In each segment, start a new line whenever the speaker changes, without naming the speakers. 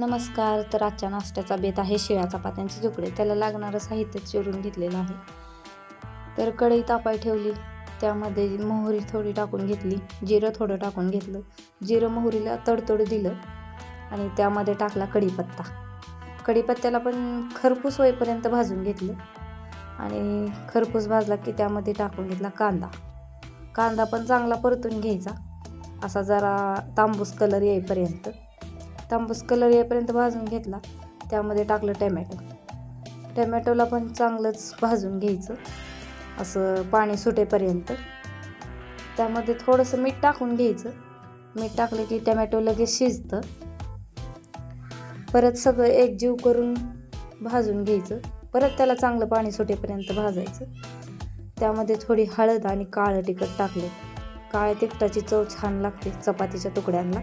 नमस्कार तर आजच्या नाश्त्याचा बेत आहे शिळ्या चपात्यांचे तुकडे. त्याला लागणारं साहित्य चिरून घेतलेलं आहे. तर कढई तापाय ठेवली. त्यामध्ये मोहरी थोडी टाकून घेतली. जिरं थोडं टाकून घेतलं. जिरं मोहरीला तडतड दिलं आणि त्यामध्ये टाकला कढीपत्ता. कढीपत्त्याला पण खरपूस होईपर्यंत भाजून घेतलं आणि खरपूस भाजला की त्यामध्ये टाकून घेतला कांदा. कांदा पण चांगला परतून घ्यायचा. असा जरा तांबूस कलर येईपर्यंत. तांबूस कलर येईपर्यंत भाजून घेतला. त्यामध्ये टाकलं टॅमॅटो. टॅमॅटोला पण चांगलंच भाजून घ्यायचं. असं पाणी सुटेपर्यंत. त्यामध्ये थोडंसं मीठ टाकून घ्यायचं. मीठ टाकलं की टॅमॅटो लगेच शिजतं. परत सगळं एकजीव करून भाजून घ्यायचं. परत त्याला चांगलं पाणी सुटेपर्यंत भाजायचं. त्यामध्ये थोडी हळद आणि काळं तिखट टाकले. काळ्या तिखटाची चव छान लागते चपातीच्या तुकड्यांना.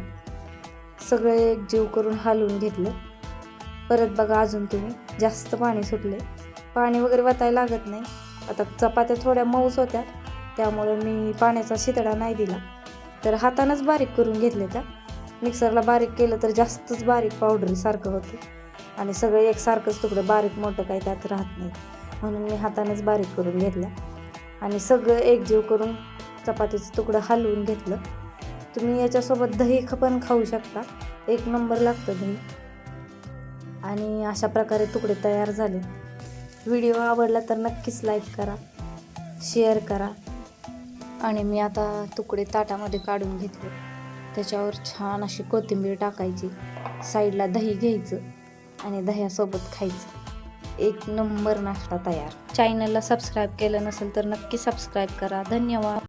सगळं एक जीव करून हलवून घेतलं. परत बघा अजून तुम्ही जास्त पाणी सुटले पाणी वगैरे वतायला लागत नाही. आता चपात्या थोड्या मऊस होत्या त्यामुळे मी पाण्याचा शितडा नाही दिला. तर हातानंच बारीक करून घेतले त्या. मिक्सरला बारीक केलं तर जास्तच बारीक पावडरीसारखं होतं. आणि सगळं एकसारखंच तुकडं बारीक मोठं काही त्यात राहत नाही. म्हणून मी हातानंच बारीक करून घेतल्या आणि सगळं एकजीव करून चपातीचं तुकडं हलवून घेतलं. तुम्ही याच्यासोबत दही ख- पण खाऊ शकता. एक नंबर लागतं दही. आणि अशा प्रकारे तुकडे तयार झाले. व्हिडिओ आवडला तर नक्कीच लाईक करा शेअर करा. आणि मी आता तुकडे ताटामध्ये काढून घेतले. त्याच्यावर छान अशी कोथिंबीर टाकायची. साईडला दही घ्यायचं आणि दह्यासोबत खायचं. एक नंबर नाश्ता तयार. चॅनलला सबस्क्राईब केलं नसेल तर नक्की सबस्क्राईब करा. धन्यवाद.